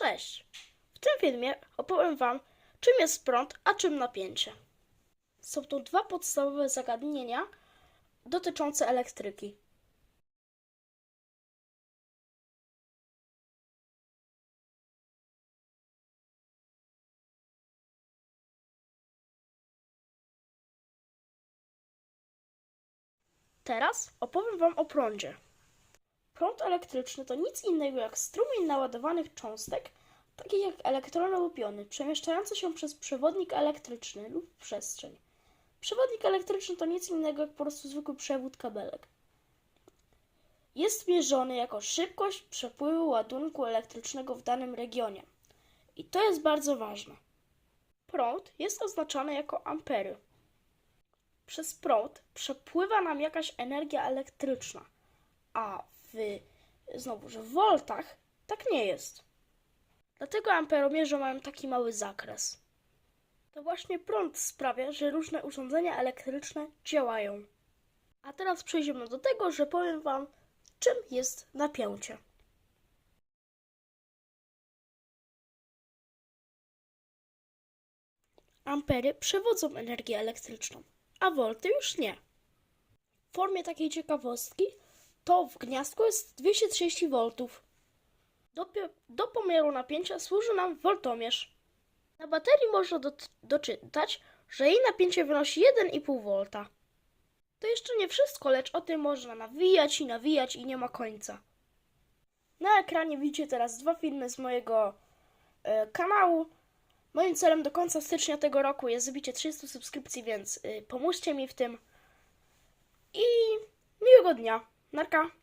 Cześć! W tym filmie opowiem Wam, czym jest prąd, a czym napięcie. Są to dwa podstawowe zagadnienia dotyczące elektryki. Teraz opowiem Wam o prądzie. Prąd elektryczny to nic innego jak strumień naładowanych cząstek, takich jak elektrony lub jony, przemieszczające się przez przewodnik elektryczny lub przestrzeń. Przewodnik elektryczny to nic innego jak po prostu zwykły przewód kabelek. Jest mierzony jako szybkość przepływu ładunku elektrycznego w danym regionie. I to jest bardzo ważne. Prąd jest oznaczany jako ampery. Przez prąd przepływa nam jakaś energia elektryczna, a w znowu, że w voltach tak nie jest. Dlatego amperomierze mają taki mały zakres. To właśnie prąd sprawia, że różne urządzenia elektryczne działają. A teraz przejdziemy do tego, że powiem Wam, czym jest napięcie. Ampery przewodzą energię elektryczną, a volty już nie. W formie takiej ciekawostki to w gniazdku jest 230 V. Do, do pomiaru napięcia służy nam woltomierz. Na baterii można dot- doczytać, że jej napięcie wynosi 1,5 V. To jeszcze nie wszystko, lecz o tym można nawijać i nawijać i nie ma końca. Na ekranie widzicie teraz dwa filmy z mojego e, kanału. Moim celem do końca stycznia tego roku jest zbicie 300 subskrypcji, więc y, pomóżcie mi w tym. I miłego dnia. Narka.